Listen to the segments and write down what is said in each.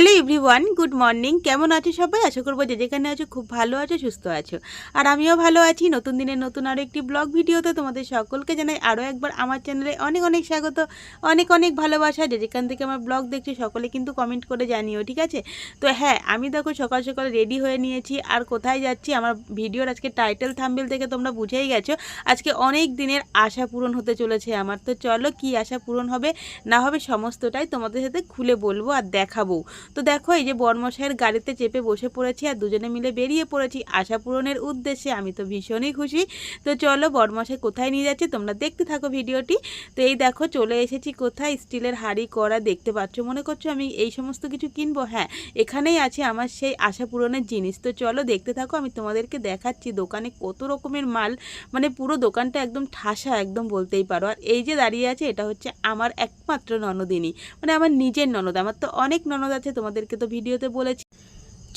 Hello everyone, good morning. কেমন আছো সবাই? আশা করব যে যেখানে আছো খুব ভালো আছো, সুস্থ আছো। আর আমিও ভালো আছি। নতুন দিনের নতুন আরও একটি ব্লগ ভিডিওতে তোমাদের সকলকে জানাই আরও একবার আমার চ্যানেলে অনেক অনেক স্বাগত, অনেক অনেক ভালোবাসা। যে যেখান থেকে আমার ব্লগ দেখছ সকলে কিন্তু কমেন্ট করে জানিও, ঠিক আছে? তো হ্যাঁ আমি দেখো সকাল সকাল রেডি হয়ে নিয়েছি। আর কোথায় যাচ্ছি? আমার ভিডিওর আজকে টাইটেল থাম্বেল থেকে তোমরা বুঝেই গেছো। আজকে অনেক দিনের আশা পূরণ হতে চলেছে আমার। তো চলো কি আশা পূরণ হবে? না হবে সমস্তটাই তোমাদের সাথে খুলে বলব আর দেখাবো। তো দেখো, এই যে বর্মশাইয়ের গাড়িতে চেপে বসে পড়েছি আর দুজনে মিলে বেরিয়ে পড়েছি আশা পূরণের উদ্দেশ্যে। আমি তো ভীষণই খুশি। তো চলো, বর্মশাই কোথায় নিয়ে যাচ্ছে তোমরা দেখতে থাকো ভিডিওটি। তো এই দেখো, চলে এসেছি কোথায়? স্টিলের হাঁড়ি, কড়া, দেখতে পাচ্ছ? মনে করছ আমি এই সমস্ত কিছু কিনবো? হ্যাঁ এখানেই আছে আমার সেই আশা পূরণের জিনিস। তো চলো, দেখতে থাকো, আমি তোমাদেরকে দেখাচ্ছি দোকানে কত রকমের মাল। মানে পুরো দোকানটা একদম ঠাসা, একদম বলতেই পারো। আর এই যে দাঁড়িয়ে আছে, এটা হচ্ছে আমার একমাত্র ননদিনী। মানে আমার নিজের ননদ, আমার তো অনেক ননদ আছে তোমাদেরকে তো ভিডিওতে বলেছি।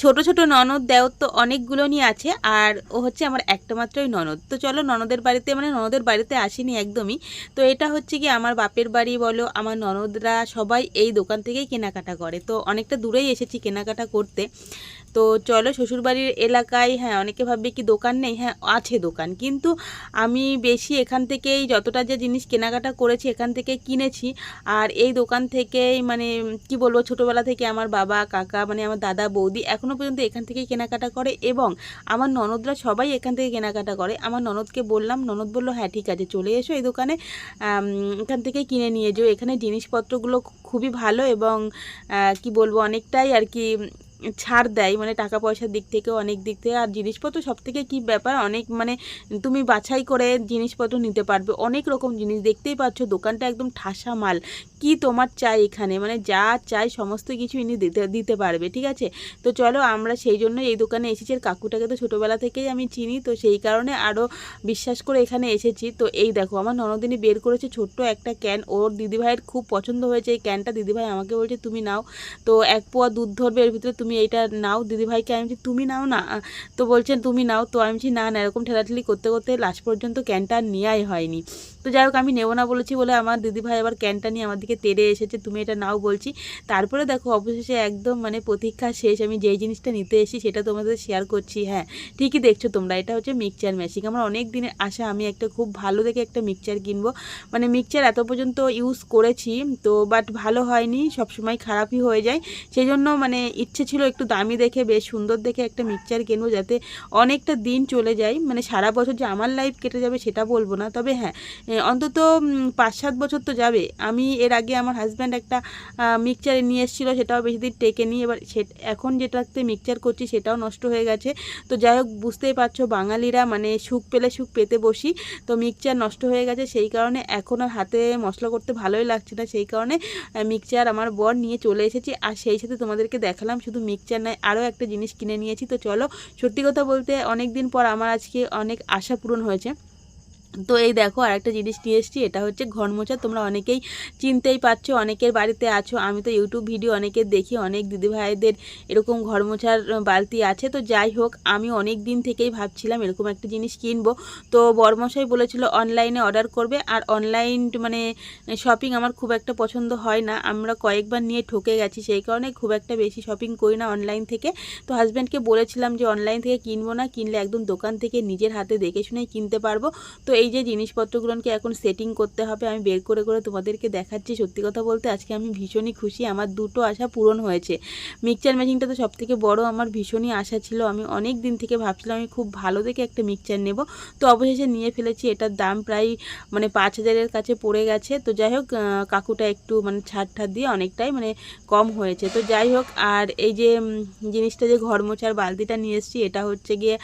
ছোট ছোট ননদ দেওর তো অনেকগুলো নিয়ে আছে, আর ও হচ্ছে আমার একটা মাত্রই ননদ। তো চলো ননদের বাড়িতে মানে ননদের বাড়িতে আসিনি একদমই। তো এটা হচ্ছে কি আমার বাপের বাড়ি বলো, আমার ননদরা সবাই এই দোকান থেকেই কেনাকাটা করে। তো অনেকটা দূরেই এসেছি কেনাকাটা করতে। তো চলো শ্বশুরবাড়ির এলাকায় হ্যাঁ অনেকে ভাববে কি দোকান নেই হ্যাঁ আছে দোকান। কিন্তু আমি বেশি এখান থেকেই যতটা যে জিনিস কেনাকাটা করেছি, এখান থেকে কিনেছি। আর এই দোকান থেকেই মানে কি বলব, ছোটোবেলা থেকে আমার বাবা, কাকা মানে আমার দাদা, বৌদি এখনও পর্যন্ত এখান থেকেই কেনাকাটা করে এবং আমার ননদরা সবাই এখান থেকে কেনাকাটা করে। আমার ননদকে বললাম, ননদ বলল হ্যাঁ ঠিক আছে, চলে এসো এই দোকানে। এখান থেকে কিনে নিয়ে যেও। এখানে জিনিসপত্রগুলো খুবই ভালো এবং কি বলব, অনেকটাই আর কি ছাড় দেয়। মানে টাকা পয়সার দিক থেকে অনেক দিক থেকে। আর জিনিসপত্র সব থেকে কী ব্যাপার? অনেক মানে তুমি বাছাই করে জিনিসপত্র নিতে পারবে। অনেক রকম জিনিস। দেখতেই পাচ্ছ, দোকানটা একদম ঠাসা মাল। কি তোমার চাই এখানে? মানে যা চাই সমস্ত কিছু ইনি দিতে দিতে পারবে, ঠিক আছে? তো চলো আমরা সেই জন্য এই দোকানে এসেছি। আর কাকুটাকে তো ছোটোবেলা থেকেই আমি চিনি, তো সেই কারণে আরও বিশ্বাস করে এখানে এসেছি। তো এই দেখো, আমার ননদিনী বের করেছে ছোট্ট একটা ক্যান। ওর দিদিভাইয়ের খুব পছন্দ হয়েছে এই ক্যানটা। দিদিভাই আমাকে বলছে, তুমি নাও। তো এক পোয়া দুধ ধরবে, এর ভিতরে তুমি এইটা নাও। দিদিভাইকে আমি বলছি, তুমি নাও না? তো বলছেন, তুমি নাও। তো আমি বলছি, না না, এরকম ঠেলাঠেলি করতে করতে লাস্ট পর্যন্ত ক্যানটা নেওয়াই হয়নি। তো যাই হোক, আমি নেব না বলেছি বলে আমার দিদিভাই আবার ক্যানটা নিয়ে আমার দিকে তেড়ে এসেছে। তুমি এটা নাও বলছি। তারপরে দেখো, অবশেষে একদম মানে প্রতীক্ষা শেষ। আমি যেই জিনিসটা নিতে এসি সেটা তোমাদের শেয়ার করছি হ্যাঁ। ঠিকই দেখছ তোমরা, এটা হচ্ছে মিক্সচার মেশিন আমার অনেক দিনের আশা, আমি একটা খুব ভালো দেখে একটা মিক্সচার কিনবো। মানে মিক্সচার এত পর্যন্ত ইউজ করেছি, তো বাট ভালো হয়নি, সবসময় খারাপই হয়ে যায়। সেই জন্য মানে ইচ্ছে ছিল একটু দামি দেখে, বেশ সুন্দর দেখে একটা মিক্সচার কিনবো যাতে অনেকটা দিন চলে যায়। মানে সারা বছর যে আমার লাইফ কেটে যাবে সেটা বলব না। তবে হ্যাঁ অন্তত পাঁচ সাত বছর তো যাবে। আমি এর আগে আমার হাজব্যান্ড একটা মিক্সচার নিয়ে এসেছিল, সেটাও বেশি দিন টেকে টেকেনি এবার সে, এখন যেটাতে মিক্সচার করছি, সেটাও নষ্ট হয়ে গেছে। তো যাই হোক, বুঝতেই পারছ, বাঙালিরা মানে সুখ পেলে সুখ পেতে বসি। তো মিক্সচার নষ্ট হয়ে গেছে, সেই কারণে এখন আর হাতে মশলা করতে ভালোই লাগছে না। সেই কারণে মিক্সচার আমার বর নিয়ে চলে এসেছি। আর সেই সাথে তোমাদেরকে দেখালাম, শুধু মিক্সচার নয়, আরও একটা জিনিস কিনে নিয়েছি। তো চলো, সত্যি কথা বলতে অনেক দিন পর আমার আজকে অনেক আশা পূরণ হয়েছে। তো এই দেখো আর একটা জিনিস নিয়ে এসেছি, এটা হচ্ছে ঘর মোছা তোমরা অনেকেই চিনতেই পারছ, অনেকের বাড়িতে আছো, আমি তো ইউটিউব ভিডিও অনেকের দেখি, অনেক দিদিভাইদের এরকম ঘর মোছার বালতি আছে। তো যাই হোক, আমি অনেক দিন থেকেই ভাবছিলাম এরকম একটা জিনিস কিনবো। তো বরমশাই বলেছিল অনলাইনে অর্ডার করবে, আর অনলাইন মানে শপিং আমার খুব একটা পছন্দ হয় না। আমরা কয়েকবার নিয়ে ঠকে গেছি, সেই কারণে খুব একটা বেশি শপিং করি না অনলাইন থেকে। তো হাজব্যান্ডকে বলেছিলাম যে অনলাইন থেকে কিনবো না, কিনলে একদম দোকান থেকে নিজের হাতে দেখে শুনেই কিনতে পারব। তো এই যে জিনিসপত্রগুলোকে এখন সেটিং করতে হবে, আমি বের করে করে তোমাদেরকে দেখাচ্ছি। সত্যি কথা বলতে আজকে আমি ভীষণই খুশি, আমার দুটো আশা পূরণ হয়েছে। মিক্সচার মেশিনটা তো সবথেকে বড় আমার ভীষণই আশা ছিল। আমি অনেক দিন থেকে ভাবছিলাম আমি খুব ভালো দেখে একটা মিক্সচার নেব। তো অবশেষে নিয়ে ফেলেছি, এটার দাম প্রায় মানে পাঁচ হাজারের কাছে পড়ে গেছে। তো যাই হোক কাকুটা একটু মানে ছাড় ঠাড় দিয়ে অনেকটাই মানে কম হয়েছে। তো যাই হোক, আর এই যে জিনিসটা যে ঘর মোছার বালতিটা নিয়ে এসেছি, এটা হচ্ছে গিয়ে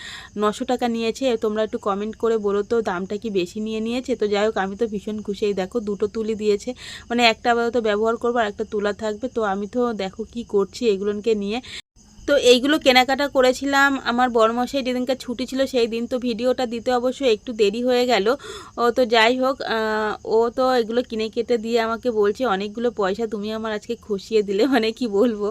নশো টাকা নিয়েছে। তোমরা একটু কমেন্ট করে বলো তো দামটা কি বেশি নিয়ে নিয়েছে। তো যাই হোক, আমি তো ভীষণ খুশি। দেখো, দুটো তুলি দিয়েছে। মানে একটা আপাতত ব্যবহার করব আর একটা তুলা থাকবে। তো আমি তো দেখো কি করছি, এগুলোকে নিয়ে। তো এইগুলো কেনাকাটা করেছিলাম। আমার বড়মশাই যেদিনকার ছুটি ছিল সেই দিন তো ভিডিওটা দিতে অবশ্য একটু দেরি হয়ে গেল। ও তো যাই হোক ও তো এগুলো কিনে কেটে দিয়ে আমাকে বলছে অনেকগুলো পয়সা তুমি আমার আজকে খুশিয়ে দিলে মানে কি বলব?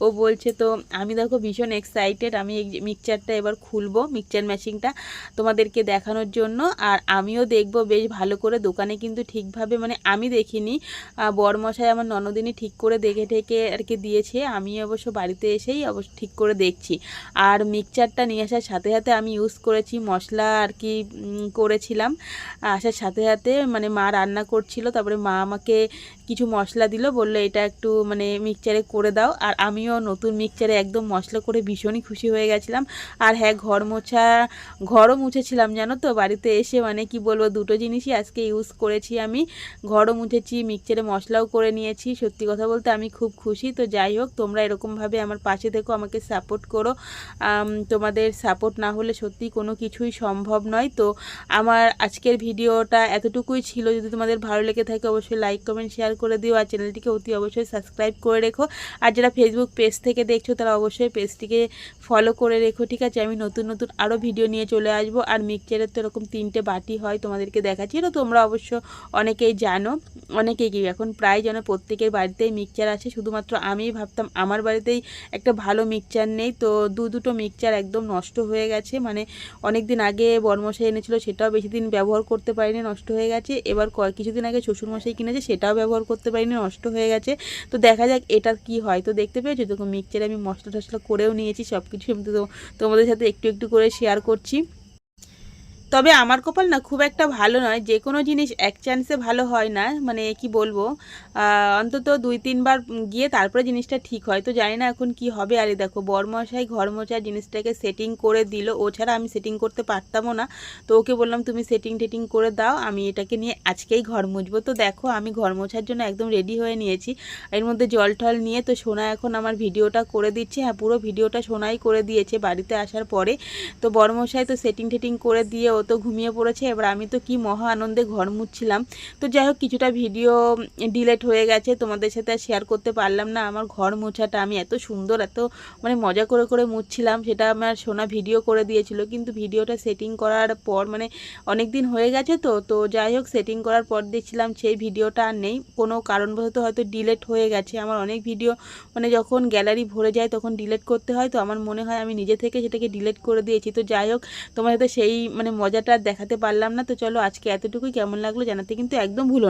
ও বলছে তো আমি দেখো ভীষণ এক্সাইটেড আমি এই মিক্সচারটা এবার খুলবো মিক্সচার মেশিনটা তোমাদেরকে দেখানোর জন্য। আর আমিও দেখব বেশ ভালো করে দোকানে কিন্তু ঠিকভাবে মানে আমি দেখিনি আহ, বরমশাই আমার ননদিনী ঠিক করে দেখে ঠেকে আর কি দিয়েছে। আমি অবশ্য বাড়িতে এসেই অবশ্য ঠিক করে দেখছি। আর মিক্সচারটা নিয়ে আসার সাথে সাথে আমি ইউজ করেছি মশলা আর কি করেছিলাম। আসার সাথে সাথে মানে মা রান্না করছিল, তারপরে মা আমাকে কিছু মশলা দিল, বলল এটা একটু মানে মিক্সচারে করে দাও। আর আমিও নতুন মিক্সচারে একদম মশলা করে ভীষণই খুশি হয়ে গেছিলাম। আর হ্যাঁ ঘর মোছা, ঘরও মুছেছিলাম, জানো তো? বাড়িতে এসে মানে কি বলব, দুটো জিনিসই আজকে ইউজ করেছি আমি। ঘরও মুছেছি মিক্সচারে মশলাও করে নিয়েছি। সত্যি কথা বলতে আমি খুব খুশি। তো যাই হোক, তোমরা এরকমভাবে আমার পাশে থেকো, আমাকে সাপোর্ট করো। তোমাদের সাপোর্ট না হলে সত্যি কোনো কিছুই সম্ভব নয়। তো আমার আজকের ভিডিওটা এতটুকুই ছিল। যদি তোমাদের ভালো লেগে থাকে অবশ্যই লাইক কমেন্ট শেয়ার করে দিও। আর চ্যানেলটিকে অতি অবশ্যই সাবস্ক্রাইব করে রেখো। আর যারা ফেসবুক পেজ থেকে দেখছ, তারা অবশ্যই পেজটিকে ফলো করে রেখো, ঠিক আছে? আমি নতুন নতুন আরও ভিডিও নিয়ে চলে আসব। আর মিক্সচারের তো এরকম তিনটে বাটি হয় তোমাদেরকে দেখাচ্ছি। এটা তোমরা অবশ্য অনেকেই জানো, অনেকেই কি এখন প্রায় যেন প্রত্যেকের বাড়িতেই মিক্সচার আছে শুধুমাত্র আমিই ভাবতাম আমার বাড়িতেই একটা ভালো মিক্সচার নেই। তো দু দুটো মিক্সচার একদম নষ্ট হয়ে গেছে। মানে অনেক দিন আগে বরমশাই এনেছিল, সেটাও বেশি দিন ব্যবহার করতে পারিনি, নষ্ট হয়ে গেছে। এবার কয়েক কিছুদিন আগে শ্বশুরমশাই কিনেছে, সেটাও ব্যবহার করতে পারিনি, নষ্ট হয়ে গেছে। তো দেখা যাক এটা কি হয়। তো দেখতে পেয়েছ? তো মিক্সচারে আমি মশলা টশলা করেও নিয়েছি সব কিছু তো তোমাদের সাথে একটু একটু করে শেয়ার করছি। তবে আমার কপাল না খুব একটা ভালো নয়। যে কোনো জিনিস এক চান্সে ভালো হয় না। মানে কি বলব? অন্তত দুই, তিনবার গিয়ে তারপরে জিনিসটা ঠিক হয়। তো জানি না এখন কি হবে। আরে দেখো, বরমশাই ঘর মোছার জিনিসটাকে সেটিং করে দিল। ও ছাড়া আমি সেটিং করতে পারতামও না। তো ওকে বললাম, তুমি সেটিং টেটিং করে দাও। আমি এটাকে নিয়ে আজকেই ঘর মুছবো। তো দেখো, আমি ঘর মোছার জন্য একদম রেডি হয়ে নিয়েছি। এর মধ্যে জল টল নিয়ে তো সোনা এখন আমার ভিডিওটা করে দিচ্ছে। হ্যাঁ পুরো ভিডিওটা সোনাই করে দিয়েছে বাড়িতে আসার পরে। তো বড়মশাই তো সেটিং টেটিং করে দিয়ে ও তো ঘুমিয়ে পড়েছে। এবার আমি তো কি মহা আনন্দে ঘর মুছছিলাম। তো যাই হোক কিছুটা ভিডিও ডিলেট হয়ে গেছে। তোমাদের সাথে শেয়ার করতে পারলাম না। আমার ঘর মোছাটা আমি এত সুন্দর, এত মানে মজা করে করে মুছছিলাম, সেটা আমার সোনা ভিডিও করে দিয়েছিল। কিন্তু ভিডিওটা সেটিং করার পর মানে অনেক দিন হয়ে গেছে তো তো যাই হোক সেটিং করার পর দেখছিলাম সেই ভিডিওটা আর নেই। কোনো কারণবশত হয়তো ডিলেট হয়ে গেছে। আমার অনেক ভিডিও মানে যখন গ্যালারি ভরে যায় তখন ডিলেট করতে হয়। তো আমার মনে হয় আমি নিজে থেকে সেটাকে ডিলেট করে দিয়েছি। তো যাই হোক তোমার সাথে সেই মানে মজাটা দেখাতে পারলাম না তো চলো আজকে এতটুকুই কেমন লাগল জানাতে কিন্তু একদম ভুলো।